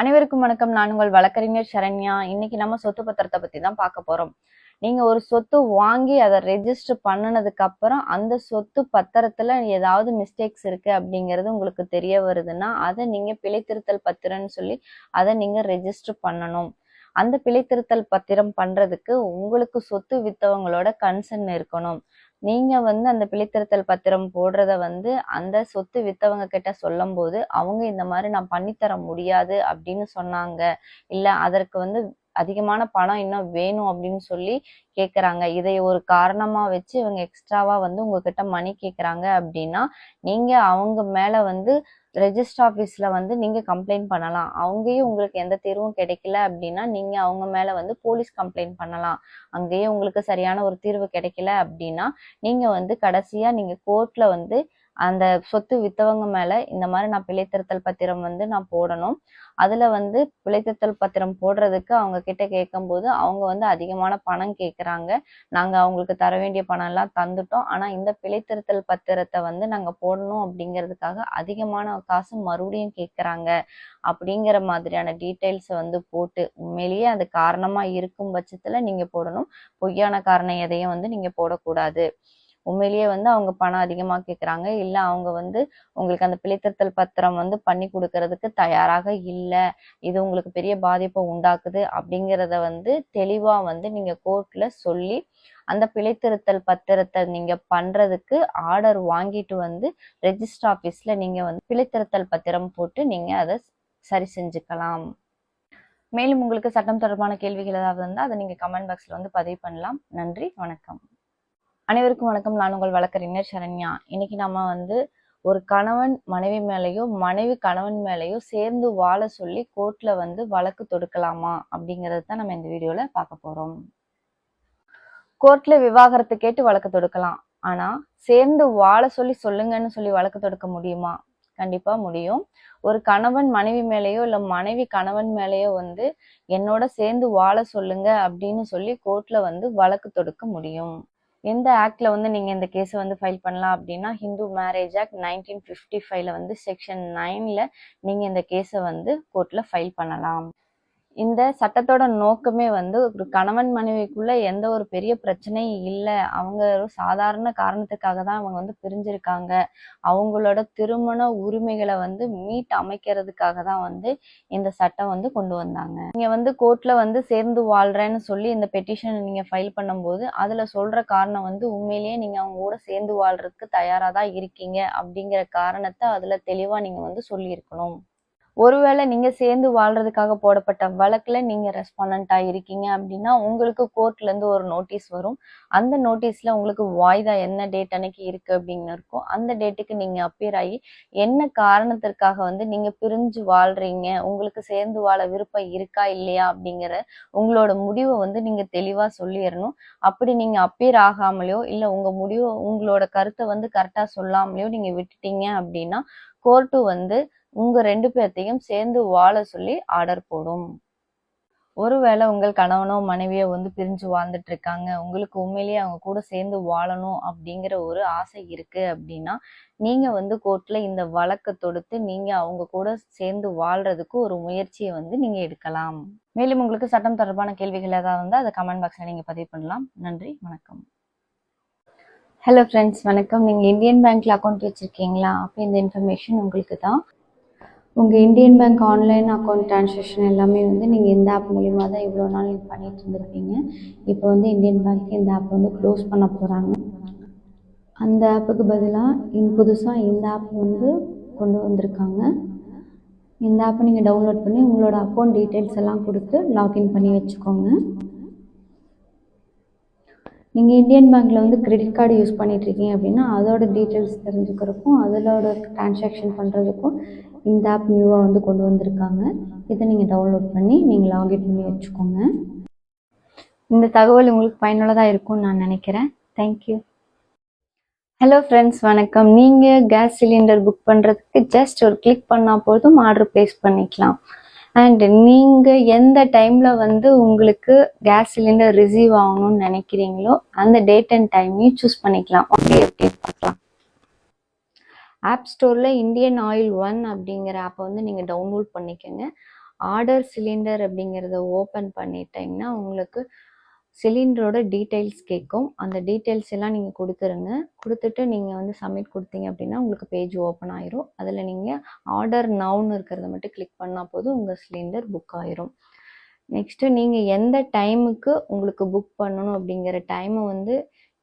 அனைவருக்கும் வணக்கம். நான் உங்கள் வழக்கறிஞர் சரண்யா. இன்னைக்கு நம்ம சொத்து பத்திரத்தை பத்தி தான் பார்க்க போறோம். நீங்க ஒரு சொத்து வாங்கி அதை ரெஜிஸ்டர் பண்ணினதுக்கு அப்புறம் அந்த சொத்து பத்திரத்துல ஏதாவது மிஸ்டேக்ஸ் இருக்கு அப்படிங்கிறது உங்களுக்கு தெரிய வருதுன்னா அதை நீங்க பிழைத்திருத்தல் பத்திரம்னு சொல்லி அதை நீங்க ரெஜிஸ்டர் பண்ணணும். அந்த பிழைத்திருத்தல் பத்திரம் பண்றதுக்கு உங்களுக்கு சொத்து வித்தவங்களோட கன்சர்ன் இருக்கணும். நீங்க வந்து அந்த பிழைத்திருத்தல் பத்திரம் போடுறத வந்து அந்த சொத்து வித்தவங்க கிட்ட சொல்லும் போது அவங்க இந்த மாதிரி நான் பண்ணித்தர முடியாது அப்படின்னு சொன்னாங்க. இல்ல அதற்கு வந்து அதிகமான பணம் இன்னும் வேணும் அப்படின்னு சொல்லி கேக்குறாங்க. இதை ஒரு காரணமா வச்சு இவங்க எக்ஸ்ட்ராவா வந்து உங்ககிட்ட மணி கேக்குறாங்க அப்படின்னா நீங்க அவங்க மேல வந்து ரெஜிஸ்டர் ஆஃபீஸில் வந்து நீங்கள் கம்ப்ளைண்ட் பண்ணலாம். அங்கேயும் உங்களுக்கு எந்த தீர்வும் கிடைக்கல அப்படின்னா நீங்கள் அவங்க மேலே வந்து போலீஸ் கம்ப்ளைண்ட் பண்ணலாம். அங்கேயே உங்களுக்கு சரியான ஒரு தீர்வு கிடைக்கல அப்படின்னா நீங்கள் வந்து கடைசியாக நீங்கள் கோர்ட்டில் வந்து அந்த சொத்து வித்தவங்க மேல இந்த மாதிரி நான் பிழைத்திருத்தல் பத்திரம் வந்து நான் போடணும். அதுல வந்து பிழைத்திருத்தல் பத்திரம் போடுறதுக்கு அவங்க கிட்ட கேட்கும்போது அவங்க வந்து அதிகமான பணம் கேட்குறாங்க. நாங்க அவங்களுக்கு தர வேண்டிய பணம் எல்லாம் தந்துட்டோம். ஆனா இந்த பிழைத்திருத்தல் பத்திரத்தை வந்து நாங்க போடணும் அப்படிங்கிறதுக்காக அதிகமான காசு மறுபடியும் கேட்குறாங்க. அப்படிங்கிற மாதிரியான டீட்டெயில்ஸ் வந்து போட்டு உண்மையிலேயே அது காரணமா இருக்கும் பட்சத்துல நீங்க போடணும். பொய்யான காரணம் எதையும் வந்து நீங்க போடக்கூடாது. உண்மையிலேயே வந்து அவங்க பணம் அதிகமா கேக்குறாங்க. இல்ல அவங்க வந்து உங்களுக்கு அந்த பிழைத்திருத்தல் பத்திரம் வந்து பண்ணி கொடுக்கறதுக்கு தயாராக இல்ல. இது உங்களுக்கு பெரிய பாதிப்பை உண்டாக்குது அப்படிங்கிறத வந்து தெளிவா வந்து நீங்க கோர்ட்ல சொல்லி அந்த பிழைத்திருத்தல் பத்திரத்தை நீங்க பண்றதுக்கு ஆர்டர் வாங்கிட்டு வந்து ரெஜிஸ்டர் ஆபீஸ்ல நீங்க வந்து பிழைத்திருத்தல் பத்திரம் போட்டு நீங்க அதை சரி செஞ்சுக்கலாம். மேலும் உங்களுக்கு சட்டம் தொடர்பான கேள்விகள் ஏதாவது இருந்தால் அதை நீங்கள் கமெண்ட் பாக்ஸில் வந்து பதிவு பண்ணலாம். நன்றி வணக்கம். அனைவருக்கும் வணக்கம். நான் உங்கள் வழக்கறிஞர் சரண்யா. இன்னைக்கு நம்ம வந்து ஒரு கணவன் மனைவி மேலேயோ மனைவி கணவன் மேலேயோ சேர்ந்து வாழ சொல்லி கோர்ட்ல வந்து வழக்கு தொடுக்கலாமா அப்படிங்கறது தான் நம்ம இந்த வீடியோல பார்க்க போறோம். கோர்ட்ல விவாகரத்து கேட்டு வழக்கு தொடுக்கலாம். ஆனா சேர்ந்து வாழ சொல்லி சொல்லுங்கன்னு சொல்லி வழக்கு தொடுக்க முடியுமா? கண்டிப்பா முடியும். ஒரு கணவன் மனைவி மேலேயோ இல்ல மனைவி கணவன் மேலேயோ வந்து என்னோட சேர்ந்து வாழ சொல்லுங்க அப்படின்னு சொல்லி கோர்ட்ல வந்து வழக்கு தொடுக்க முடியும். எந்த ஆக்ட்ல வந்து நீங்க இந்த கேஸை வந்து ஃபைல் பண்ணலாம் அப்படின்னா Hindu marriage act nineteen fifty ஃபைவ்ல வந்து செக்ஷன் நைன்ல நீங்க இந்த கேஸை வந்து கோர்ட்ல ஃபைல் பண்ணலாம். இந்த சட்டத்தோட நோக்கமே வந்து ஒரு கணவன் மனைவிக்குள்ள எந்த ஒரு பெரிய பிரச்சனையும் இல்லை. அவங்க ஒரு சாதாரண காரணத்துக்காக தான் அவங்க வந்து பிரிஞ்சிருக்காங்க. அவங்களோட திருமண உரிமைகளை வந்து மீட் அமைக்கிறதுக்காக தான் வந்து இந்த சட்டம் வந்து கொண்டு வந்தாங்க. நீங்க வந்து கோர்ட்ல வந்து சேர்ந்து வாழ்றேன்னு சொல்லி இந்த பெட்டிஷன் நீங்க ஃபைல் பண்ணும்போது அதுல சொல்ற காரணம் வந்து உண்மையிலேயே நீங்க அவங்க கூட சேர்ந்து வாழ்றதுக்கு தயாரா தான் இருக்கீங்க அப்படிங்கிற காரணத்தை அதுல தெளிவா நீங்க வந்து சொல்லியிருக்கணும். ஒருவேளை நீங்க சேர்ந்து வாழ்றதுக்காக போடப்பட்ட வழக்குல நீங்க ரெஸ்பாண்டா இருக்கீங்க அப்படின்னா உங்களுக்கு கோர்ட்ல இருந்து ஒரு நோட்டீஸ் வரும். அந்த நோட்டீஸ்ல உங்களுக்கு வாய்தா என்ன டேட் அன்னைக்கு இருக்கு அப்படின்னு இருக்கும். அந்த டேட்டுக்கு நீங்க அப்பியர் ஆகி என்ன காரணத்திற்காக வந்து நீங்க பிரிஞ்சு வாழ்றீங்க? உங்களுக்கு சேர்ந்து வாழ விருப்பம் இருக்கா இல்லையா அப்படிங்கிற உங்களோட முடிவை வந்து நீங்க தெளிவா சொல்லிடணும். அப்படி நீங்க அப்பியர் ஆகாமலையோ இல்ல உங்க முடிவு உங்களோட கருத்தை வந்து கரெக்டா சொல்லாமலையோ நீங்க விட்டுட்டீங்க அப்படின்னா கோர்ட்டு வந்து உங்க ரெண்டு பேர்த்தையும் சேர்ந்து வாழ சொல்லி ஆர்டர் போடும். ஒருவேளை உங்கள் கணவனோ மனைவியோ வந்து பிரிஞ்சு வாழ்ந்துட்டு இருக்காங்க. உங்களுக்கு உண்மையிலேயே அவங்க கூட சேர்ந்து வாழணும் அப்படிங்கிற ஒரு ஆசை இருக்கு அப்படின்னா நீங்க வந்து கோர்ட்ல இந்த வழக்கை தொடுத்து நீங்க அவங்க கூட சேர்ந்து வாழ்றதுக்கு ஒரு முயற்சியை வந்து நீங்க எடுக்கலாம். மேலும் உங்களுக்கு சட்டம் தொடர்பான கேள்விகள் ஏதாவது இருந்தால் அதை கமெண்ட் பாக்ஸ்ல நீங்க பதிவு பண்ணலாம். நன்றி வணக்கம். ஹலோ ஃப்ரெண்ட்ஸ் வணக்கம். நீங்கள் இந்தியன் பேங்க்ல அக்கௌண்ட் வச்சுருக்கீங்களா? அப்போ இந்த இன்ஃபர்மேஷன் உங்களுக்கு தான் உங்கள் Indian bank online account transaction எல்லாமே வந்து நீங்கள் இந்த ஆப் மூலிமா தான் இவ்வளோ நாள் பண்ணிட்டு இருந்திருப்பீங்க. இப்போ வந்து இந்தியன் பேங்க் இந்த ஆப் வந்து க்ளோஸ் பண்ண போகிறாங்க அந்த ஆப்புக்கு பதிலாக இன் புதுசாக இந்த ஆப் வந்து கொண்டு வந்திருக்காங்க. இந்த ஆப்பை நீங்கள் டவுன்லோட் பண்ணி உங்களோட அக்கௌண்ட் டீட்டெயில்ஸ் எல்லாம் கொடுத்து லாகின் பண்ணி வச்சுக்கோங்க. நீங்கள் இந்தியன் பேங்க்கில் வந்து கிரெடிட் கார்டு யூஸ் பண்ணிகிட்ருக்கீங்க அப்படின்னா அதோட டீட்டெயில்ஸ் தெரிஞ்சுக்கிறதுக்கும் அதோட ட்ரான்சாக்ஷன் பண்ணுறதுக்கும் இந்த ஆப் நியூவாக வந்து கொண்டு வந்திருக்காங்க. இதை நீங்கள் டவுன்லோட் பண்ணி நீங்கள் லாகின் பண்ணி வச்சுக்கோங்க. இந்த தகவல் உங்களுக்கு பயனுள்ளதாக இருக்கும்னு நான் நினைக்கிறேன். தேங்க்யூ ஹலோ ஃப்ரெண்ட்ஸ் வணக்கம். நீங்கள் கேஸ் சிலிண்டர் புக் பண்ணுறதுக்கு ஜஸ்ட் ஒரு கிளிக் பண்ணால் போதும் ஆர்டர் ப்ளேஸ் பண்ணிக்கலாம். அண்ட் நீங்கள் எந்த டைமில் வந்து உங்களுக்கு கேஸ் சிலிண்டர் ரிசீவ் ஆகணும்னு நினைக்கிறீங்களோ அந்த டேட் அண்ட் டைமையும் சூஸ் பண்ணிக்கலாம். ஓகே அப்படின்னு பார்க்கலாம். ஆப் ஸ்டோரில் இந்தியன் ஆயில் ஒன் அப்படிங்கிற ஆப்பை வந்து நீங்கள் டவுன்லோட் பண்ணிக்கோங்க. ஆர்டர் சிலிண்டர் அப்படிங்கிறத ஓப்பன் பண்ணிட்டீங்கன்னா உங்களுக்கு சிலிண்டரோட டீட்டெயில்ஸ் கேட்கும் அந்த டீட்டெயில்ஸ் எல்லாம் நீங்கள் கொடுத்துருங்க. கொடுத்துட்டு நீங்கள் வந்து சப்மிட் கொடுத்தீங்க அப்படின்னா உங்களுக்கு பேஜ் ஓப்பன் ஆயிரும். அதில் நீங்கள் ஆர்டர் நவுன்னு இருக்கிறத மட்டும் கிளிக் பண்ணால் போதும் உங்கள் சிலிண்டர் புக் ஆயிரும். நெக்ஸ்ட்டு நீங்கள் எந்த டைமுக்கு உங்களுக்கு புக் பண்ணணும் அப்படிங்கிற டைமை வந்து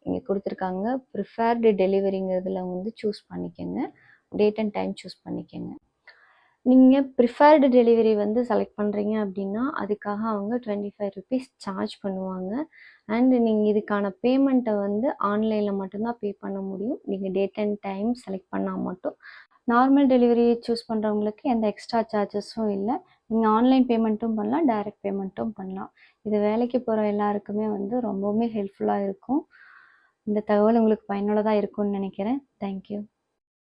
இங்கே கொடுத்துருக்காங்க. ப்ரிஃபேர்டு டெலிவரிங்கிறதுல வந்து சூஸ் பண்ணிக்கோங்க. டேட் அண்ட் டைம் சூஸ் பண்ணிக்கோங்க. நீங்கள் ப்ரிஃபர்டு டெலிவரி வந்து செலக்ட் பண்ணுறீங்க அப்படின்னா அதுக்காக அவங்க டுவெண்ட்டி ஃபைவ் ருபீஸ் சார்ஜ் பண்ணுவாங்க. அண்ட் நீங்கள் இதுக்கான பேமெண்ட்டை வந்து ஆன்லைனில் மட்டும்தான் பே பண்ண முடியும். நீங்கள் டேட் அண்ட் டைம் செலக்ட் பண்ணால் மட்டும். நார்மல் டெலிவரி சூஸ் பண்ணுறவங்களுக்கு எந்த எக்ஸ்ட்ரா சார்ஜஸும் இல்லை. நீங்கள் ஆன்லைன் பேமெண்ட்டும் பண்ணலாம் டைரக்ட் பேமெண்ட்டும் பண்ணலாம். இது வேலைக்கு போகிற எல்லாருக்குமே வந்து ரொம்பவுமே ஹெல்ப்ஃபுல்லாக இருக்கும். இந்த தகவல் உங்களுக்கு பயனுள்ளதாக இருக்கும்னு நினைக்கிறேன். தேங்க்யூ